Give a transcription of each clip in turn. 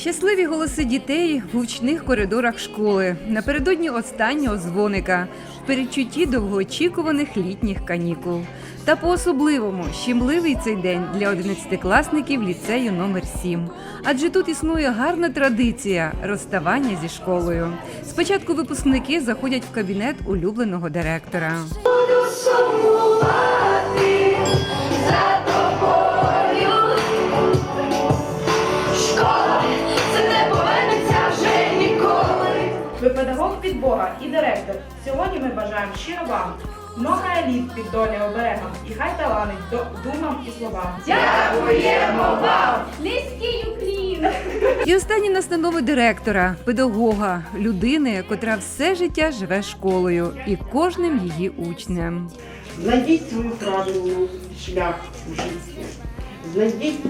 Щасливі голоси дітей в гучних коридорах школи напередодні останнього дзвоника в передчутті довгоочікуваних літніх канікул. Та по-особливому щемливий цей день для одинадцятикласників ліцею номер 7 Адже тут існує гарна традиція розставання зі школою. Спочатку випускники заходять в кабінет улюбленого директора. Педагог і директор. Сьогодні ми бажаємо щиро вам. Много еліт під доля оберегом, і хай таланить до думам і словам. Дякуємо вам! Низький уклін! І останні настанови директора, педагога, людини, котра все життя живе школою і кожним її учнем. Знайдіть свою правильну шлях у житті, знайдіть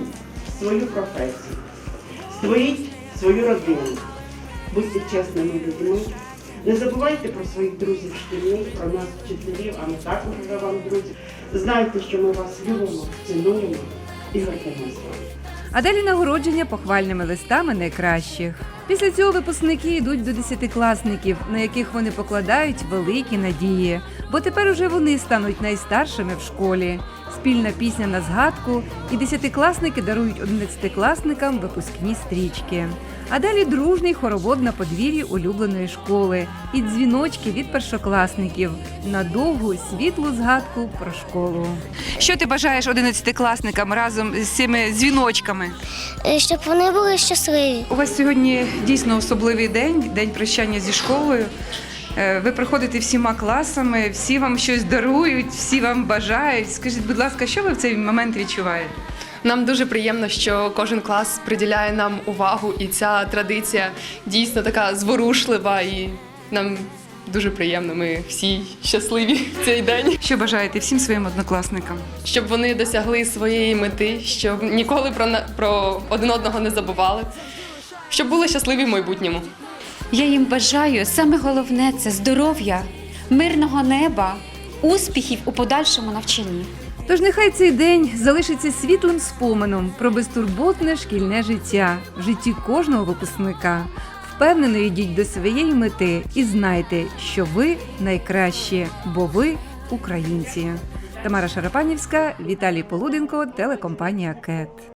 свою професію, створіть свою родину, будьте чесними людьми. Не забувайте про своїх друзів шкільних, про нас, вчителів, а ми також вже вам друзі. Знайте, що ми вас любимо, цінуємо і гордимося вами. А далі нагородження похвальними листами найкращих. Після цього випускники йдуть до десятикласників, на яких вони покладають великі надії, бо тепер уже вони стануть найстаршими в школі. Спільна пісня на згадку, і десятикласники дарують одинадцятикласникам випускні стрічки. А далі дружний хоровод на подвір'ї улюбленої школи і дзвіночки від першокласників на довгу світлу згадку про школу. Що ти бажаєш одинадцятикласникам разом з цими дзвіночками? Е, щоб вони були щасливі. У вас сьогодні дійсно особливий день, день прощання зі школою. Е, Ви приходите всіма класами, всі вам щось дарують, всі вам бажають. Скажіть, будь ласка, що ви в цей момент відчуваєте? Нам дуже приємно, що кожен клас приділяє нам увагу, і ця традиція дійсно така зворушлива, і нам дуже приємно. Ми всі щасливі в цей день, Що бажаєте всім своїм однокласникам? щоб вони досягли своєї мети, щоб ніколи про про один одного не забували, щоб були щасливі в майбутньому. Я їм бажаю саме головне це здоров'я, мирного неба, успіхів у подальшому навчанні. Тож нехай цей день залишиться світлим споменом про безтурботне шкільне життя в житті кожного випускника. Впевнено йдіть до своєї мети і знайте, що ви найкращі, бо ви українці. Тамара Шарапанівська, Віталій Полуденко, телекомпанія КЕТ.